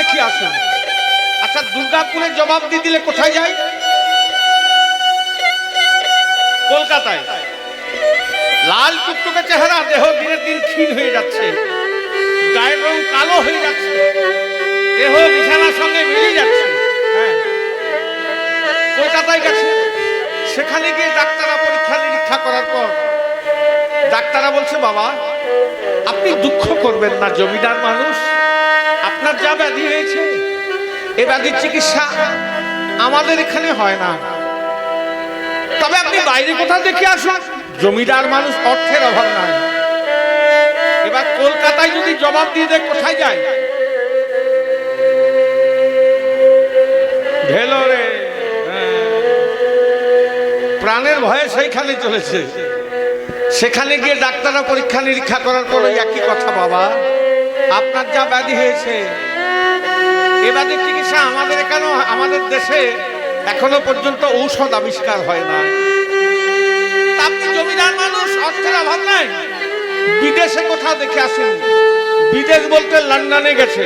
দেখি আসুন আচ্ছা দুর্গাপুরে জবাব দিয়ে দিলে কোথায় যাই কলকাতায়। লাল টুকটুকে চেহারা, দেহ দিনের দিন ক্ষীণ হয়ে যাচ্ছে। গায়ের রং কালো হয়ে যাচ্ছে। দেহ বিছানার সঙ্গে মিলে যাচ্ছে। হ্যাঁ। কলকাতায় গেছে। সেখানে গিয়ে ডাক্তাররা পরীক্ষা নিরীক্ষা করার পর ডাক্তাররা বলছে, বাবা, আপনি দুঃখ করবেন না, জমিদার মানুষ। আপনার যা ব্যাধি হয়েছে এ ব্যাধির চিকিৎসা আমাদের এখানে হয় না। তবে আপনি বাইরে কোথাও দেখে আসুন, জমিদার মানুষ অর্থের অভাব নাই। এবার কলকাতায় যদি জবাব দিয়ে দেয়, কোথায় যায়? ভেলোরে। প্রাণের ভয়ে সেইখানে চলেছে। সেখানে গিয়ে ডাক্তাররা পরীক্ষা নিরীক্ষা করার পরে একই কথা, বাবা। আপনার যা ব্যাধি হয়েছে, এ ব্যাধির চিকিৎসা আমাদের এখানে, আমাদের দেশে এখনও পর্যন্ত ঔষধ আবিষ্কার হয় না আপনি জমিদার মানুষ, অর্থের অভাব নাই? বিদেশে কোথাও দেখে আসুন। বিদেশ বলতে লন্ডনে গেছে।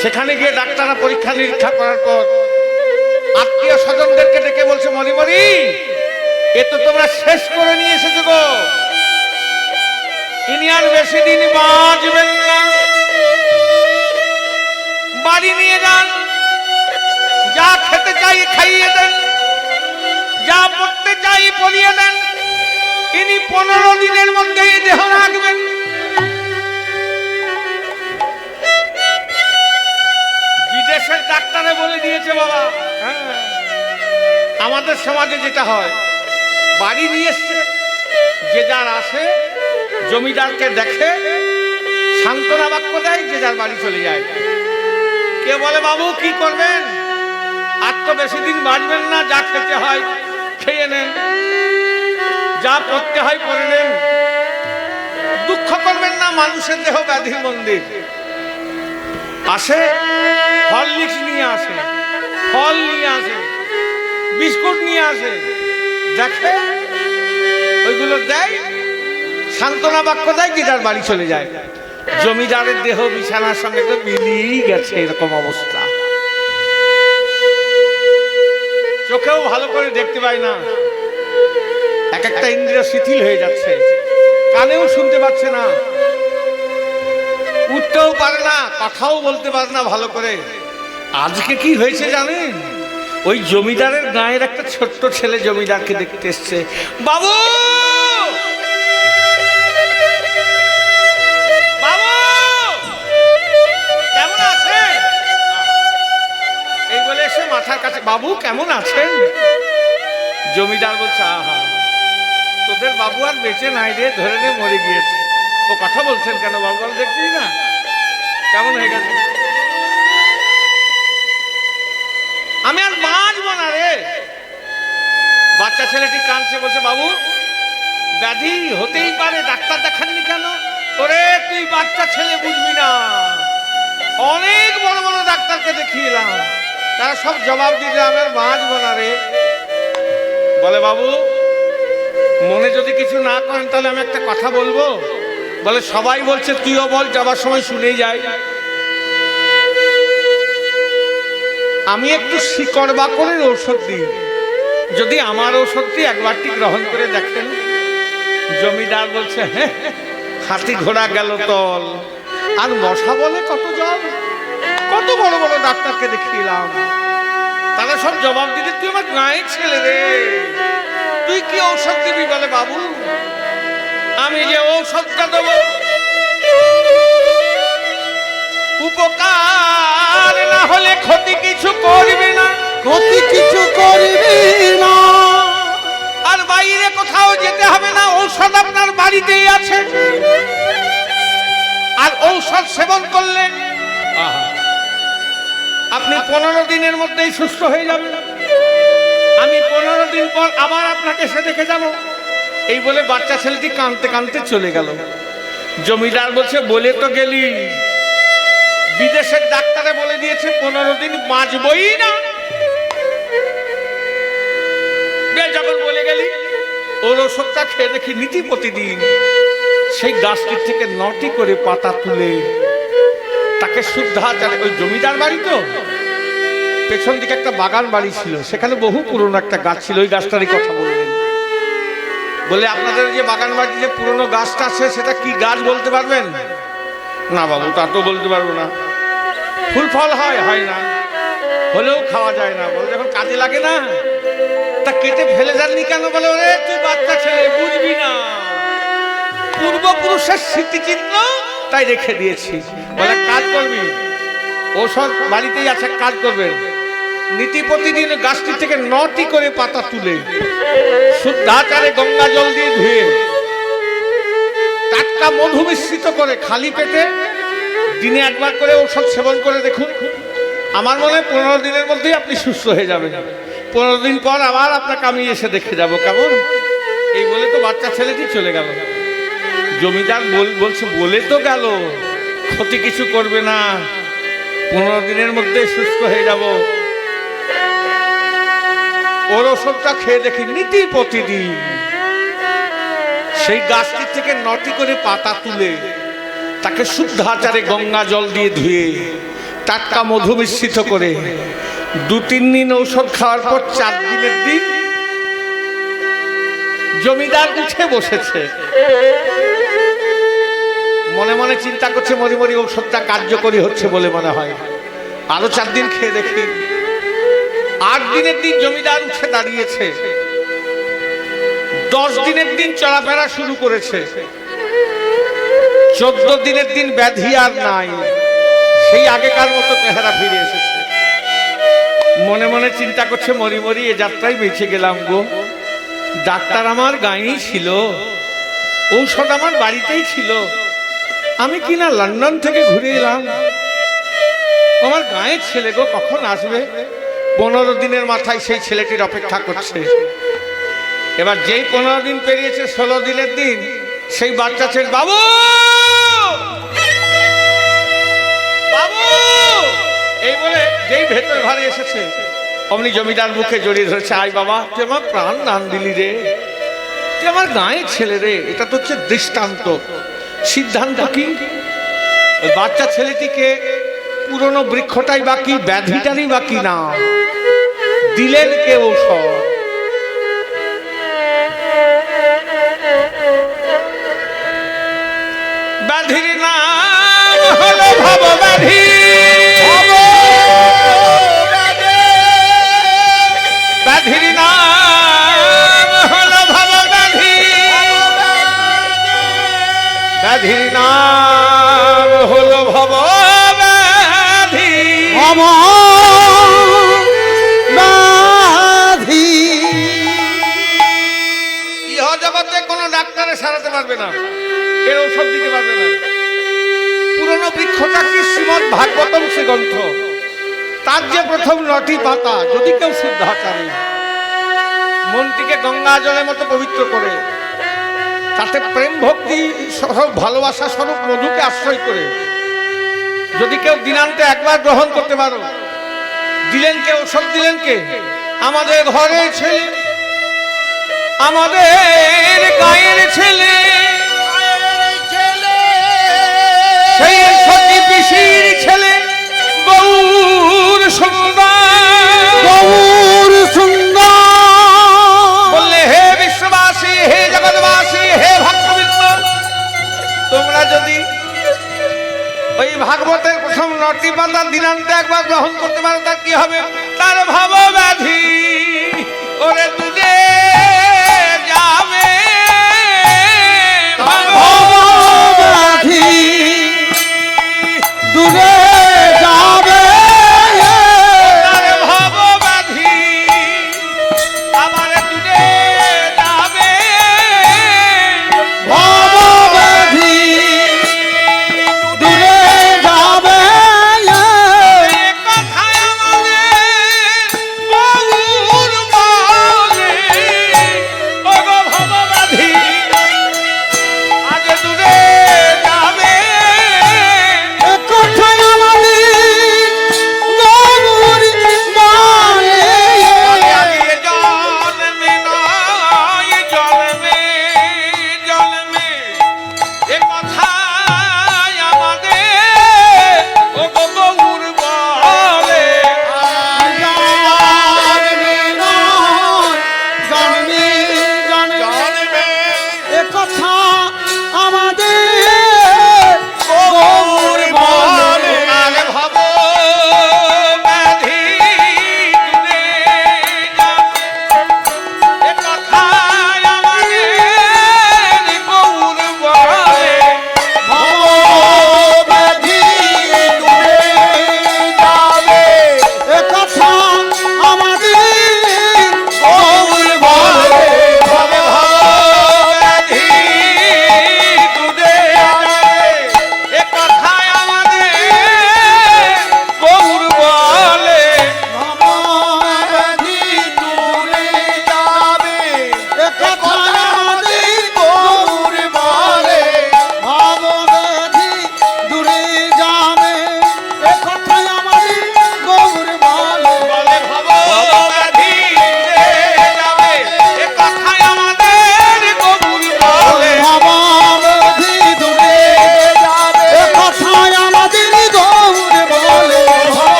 সেখানে গিয়ে ডাক্তাররা পরীক্ষা নিরীক্ষা করার পর আত্মীয় স্বজনদেরকে ডেকে বলছে মরি মরি এ তো তোমরা শেষ করে নিয়ে এসেছ গো। ইনি আর বেশি দিন বাঁচবেন না। বাড়ি নিয়ে যান, যা খেতে চাই খাইয়ে দেন, যা পড়তে চাই পড়িয়ে দেন। ইনি পনেরো দিনের মধ্যেই দেহ রাখবেন। বিদেশের ডাক্তারে বলে দিয়েছে বাবা হ্যাঁ। আমাদের সমাজে যেটা হয়, বাড়ি নিয়ে এসছে, যে যার আসে জমিদারকে দেখে সান্ত্বনা বাক্য দেয়, যে যার বাড়ি চলে যায়। কে বলে, বাবু, কি করবেন? আর তো বেশি দিন বাঁচবেন না, যা খেতে হয় খেয়ে নেন। যা পড়তে হয় পড়ে নেন। দুঃখ করবেন না, মানুষের দেহ ব্যাধির মন্দির। আসে হরলিক্স নিয়ে আসে, ফল নিয়ে আসে, বিস্কুট নিয়ে আসে, দেখে, ওইগুলো দেয় সান্ত্বনা বাক্য দেয় যে যার বাড়ি চলে যায়। জমিদারের দেহ বিছানার সঙ্গে তো মিলিয়ে গেছে এরকম অবস্থা। চোখেও ভালো করে দেখতে পাই না। এক একটা ইন্দ্রিয় শিথিল হয়ে যাচ্ছে। কানেও শুনতে পাচ্ছে না। উঠতেও পারে না, কথাও বলতে পারে না ভালো করে। আজকে কি হয়েছে জানেন? ওই জমিদারের গায়ের একটা ছোট্ট ছেলে জমিদারকে দেখতে এসছে। বাবু! বাবু কেমন আছেন? জমিদার বলছে আহা তোদের বাবু আর বেঁচে নাই রে ধরে নে মরে গিয়েছে। ও কথা বলছেন কেন বাবু? বল দেখছিস না। কেমন হয়ে গেছে? আমি আর বাঁচবো না রে। বাচ্চা ছেলেটি কাঁদছে বলছে বাবু ব্যাধি হতেই পারে ডাক্তার দেখাননি কেন? ওরে তুই বাচ্চা ছেলে বুঝবি না। অনেক বড় বড় ডাক্তারকে দেখিয়েলাম তারা সব জবাব দিলে আমি আর বাঁচবো না রে। বলে, বাবু, মনে যদি কিছু না করেন, তাহলে আমি একটা কথা বলব? বলে, সবাই বলছে, তুইও বল, যাবার সময় শুনেই যাই। আমি একটু শিকড় বাকড়ের ঔষধ দিই। যদি আমার ঔষধটি একবারটি গ্রহণ করে দেখেন। জমিদার বলছে হ্যাঁ হাতি ঘোড়া গেল তল। আর মশা বলে কত জল? কত বড় বড় ডাক্তারকে দেখিলাম। তারা সব জবাব দিতে তুই আমার গায়ে ছেলে রে। তুই কি ঔষধ দিবি বলে বাবু? আমি যে ঔষধটা দেবো। উপকার না হলে ক্ষতি কিছু করবে না। ক্ষতি কিছু করবি না। আর বাইরে কোথাও যেতে হবে না ঔষধ আপনার বাড়িতেই আছে। আর ঔষধ সেবন করলে আপনি পনেরো দিনের মধ্যেই সুস্থ হয়ে যাবেন। আমি পনেরো দিন পর আবার আপনাকে সে দেখে যাব। এই বলে বাচ্চা ছেলেটি কাঁদতে কাঁদতে চলে গেল। জমিদার বলছে, বলে তো গেলি। বিদেশের ডাক্তারে বলে দিয়েছে, পনেরো দিন বাঁচবই না। যখন বলে গেলি, ওর ওষুধটা খেয়ে দেখি নীতি প্রতিদিন সেই গাছটির থেকে নটি করে পাতা তুলে তাকে শুদ্ধাচারে ওই জমিদার বাড়ি তো? পেছন দিকে একটা বাগান বাড়ি ছিল, সেখানে বহু পুরনো একটা গাছ ছিল, ওই গাছটারই কথা বললেন। বলে, আপনাদের যে বাগান বাড়িতে যে পুরনো গাছটা আছে, সেটা কি গাছ বলতে পারবেন? না বাবু, তা তো বলতে পারব না। ফুল ফল হয় হয় না। হলেও খাওয়া যায় না। বলে যখন কাজে লাগে না? তা কেটে ফেলে যাননি কেন? বলে, ওরে, তুই বাচ্চা ছেলে, বুঝবি না। পূর্বপুরুষের স্মৃতিচিহ্ন তাই রেখে দিয়েছি। কাজ করবি। ওসব বাড়িতেই আছে, কাজ করবেন নীতি প্রতিদিন গাছটি থেকে নটি করে পাতা তুলে। শুদ্ধাচারে গঙ্গা জল দিয়ে ধুয়ে। টাটকা মধু মিশ্রিত করে খালি পেটে দিনে একবার করে ঔষধ সেবন করে দেখুন। আমার মনে হয় পনেরো দিনের মধ্যেই আপনি সুস্থ হয়ে যাবেন। পনেরো দিন পর আবার আপনাকে আমি এসে দেখে যাব, কেমন? এই বলে তো বাচ্চা ছেলেটি চলে গেল। জমিদার বল- বলছে, বলে তো গেল। ক্ষতি কিছু করবে না। পনেরো দিনের মধ্যে সুস্থ হয়ে যাব। ওর ওষুধটা খেয়ে দেখি নীতি প্রতিদিন। সেই গাছটি থেকে নটি করে পাতা তুলে তাকে শুদ্ধ আচারে গঙ্গা জল দিয়ে ধুয়ে, টাটকা মধু মিশ্রিত করে দু তিন দিন ঔষধ খাওয়ার পর চার দিনের দিন জমিদার উঠে বসেছে। মনে মনে চিন্তা করছে, মরি মরি ঔষধটা কার্যকরী হচ্ছে বলে মনে হয়। আরও চার দিন খেয়ে দেখি। আট দিনের দিন জমিদার উঠে দাঁড়িয়েছে। দশ দিনের দিন চলাফেরা শুরু করেছে। চোদ্দ দিনের দিন ব্যাধি আর নাই। সেই আগেকার মতো চেহারা ফিরে এসেছে। মনে মনে চিন্তা করছে, মরি মরি এ যাত্রায় বেঁচে গেলাম গো। ডাক্তার আমার গাঁয়েই ছিল। ঔষধ আমার বাড়িতেই ছিল। আমি কি না লন্ডন থেকে ঘুরে এলাম? আমার গাঁয়ের ছেলে গো কখন আসবে? পনেরো দিনের মাথায় সেই ছেলেটির অপেক্ষা করছে। এবার যেই পনেরো দিন পেরিয়েছে, ষোলো দিনের দিন, সেই বাচ্চা ছেলে বাবু! এই বলে যেই ভেতর ঘরে এসেছে, অমনি জমিদার মুখে জড়িয়ে ধরেছে আই বাবা, তুই আমার প্রাণ দান দিলি রে। তুই আমার গাঁয়ের ছেলে রে। এটা তো হচ্ছে দৃষ্টান্ত। সিদ্ধান্ত কি? বাচ্চা ছেলেটিকে পুরনো বৃক্ষটাই বাকি ব্যাধিটারই বাকি না? দিলেন কে ঔষধ? ব্যাধির না হলো ভব ব্যাধি ব্যাধির নাম হলো ভব ব্যাধি ব্যাধি ইহ জগতে কোনো ডাক্তারে সারাতে পারবে না এর ঔষধ দিতে পারবে না। পুরনো বৃক্ষটা কি শ্রীমদ ভাগবতম সে গ্রন্থ তার যে প্রথম নটি পাতা যদি কেউ শুদ্ধাচারে মনটিকে গঙ্গা জলের মতো পবিত্র করে তাতে প্রেম ভক্তি ভালোবাসা স্বরূপ মধুকে আশ্রয় করে। যদি কেউ দিনান্তে একবার গ্রহণ করতে পারো, দিলেন কে, ওষুধ দিলেন কে? আমাদের ঘরে ছেলে, আমাদের গায়ের ছেলে। সেই সতী পিসির ছেলে সুন্দর। ভাগবতের প্রথম নটি পাতা দিনান্তে একবার গ্রহণ করতে পারে তার কি হবে? তার ভাব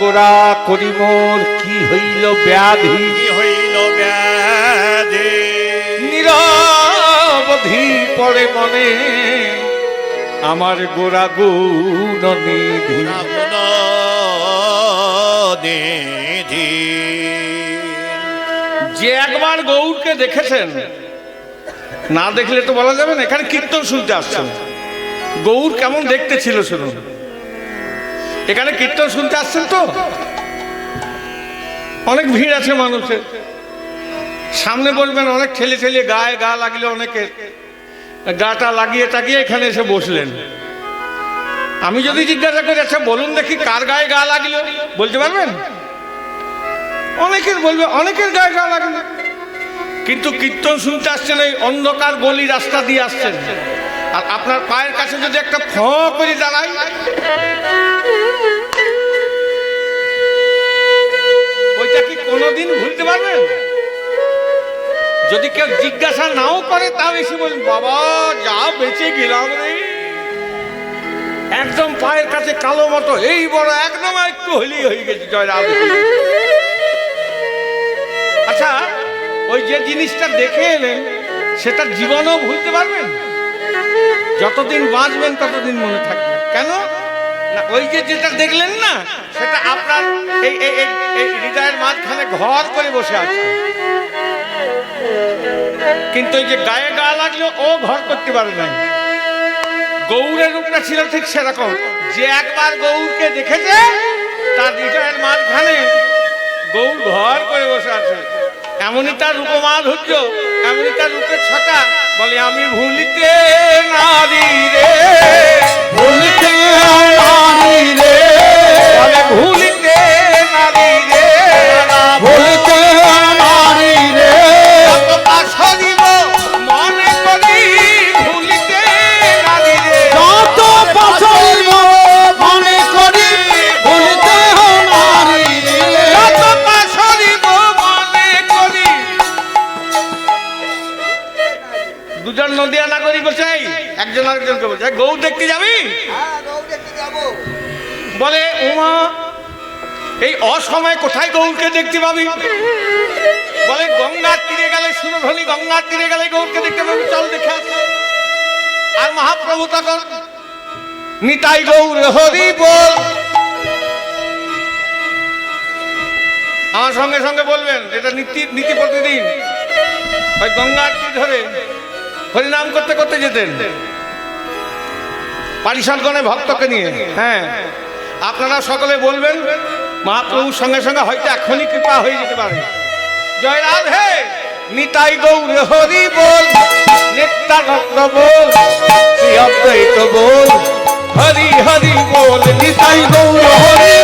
গোরা করি মোর কি হইল ব্যাধি? কি হইল ব্যাধি? নিরবধি পড়ে মনে আমার গোরা গুণ নিধি। রাগুণ নিধি। যে একবার গৌরকে দেখেছেন না দেখলে তো বলা যাবে না এখানে কীর্তন শুনতে আসছেন। গৌর কেমন দেখতে ছিল শুনুন। এখানে কীর্তন শুনতে আসছেন তো? অনেক ভিড় আছে মানুষের। সামনে বলবেন, অনেক ঠেলে ঠেলে গায়ে গা লাগলে অনেকে। গাটা লাগিয়ে টাকিয়ে এখানে এসে বসলেন। আমি যদি জিজ্ঞাসা করি আচ্ছা বলুন দেখি, কার গায়ে গা লাগল? বলতে পারবেন? অনেকের বলবে, অনেকের গায়ে গা লাগল। কিন্তু কীর্তন শুনতে আসছেন, এই অন্ধকার গলি রাস্তা দিয়ে আসছেন। আর আপনার পায়ের কাছে যদি একটা ফ করে দাঁড়াই ওইটা কি কোনোদিন ভুলতে পারবেন? যদি কেউ জিজ্ঞাসা নাও করে, তাও এসে বলুন বাবা, যা বেঁচে গেলাম রে। একদম পায়ের কাছে কালো মতো, এই বড় একদম একটু হলেই হয়ে গেছে জয় রাম আচ্ছা ওই যে জিনিসটা দেখে এলেন, সেটা জীবনও ভুলতে পারবেন? যতদিন বাঁচবেন ততদিন মনে থাকবে। কেন? না, ওই যে যেটা দেখলেন না, সেটা আপনার এই এই, এই- এই হৃদয়ের মাঝখানে ঘর করে বসে আছে। কিন্তু ওই যে গায়ে গা লাগল ও ঘর করতে পারে নাই। গৌরের রূপটা ছিল ঠিক সেরকম। যে একবার গৌরকে দেখেছে, তার হৃদয়ের মাঝখানে গৌর ঘর করে বসে আছে। এমনই তার রূপমাধুর্য, এমনই তার রূপের ছটা বলে আমি ভুলিতে নারী রে। ভুলতে নারী রে। গৌরকে দেখতে পাবি। বলে গঙ্গার তীরে গেলে সুরধ্বনি গঙ্গার তীরে গেলে গৌরকে দেখতে পাবি। চল দেখে আসি। আর মহাপ্রভু তখন, নিতাই গৌর হরি বল। আমার সঙ্গে সঙ্গে বলবেন, এটা নীতি নীতি প্রতিদিন। ওই গঙ্গার তীর ধরে হরিনাম করতে করতে যেতেন। পারিশালগণে ভক্তকে নিয়ে হ্যাঁ। আপনারা সকলে বলবেন, মহাপ্রভুর সঙ্গে সঙ্গে হয়তো এখনই কৃপা হয়ে যেতে পারে। জয় রাধে, নিতাই গৌর হরি বল, নিত্যানন্দ বল, শ্রী অদ্বৈত বল, হরি হরি বল, নিতাই গৌর হরি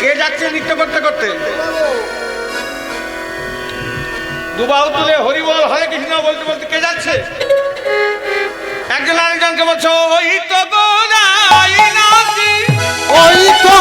কে যাচ্ছে নৃত্য করতে করতে? দুবাহু তুলে হরিবল, হরে কৃষ্ণ বলতে বলতে কে যাচ্ছে? একজন আরেকজনকে বলছো, ওই তো গো ওই তো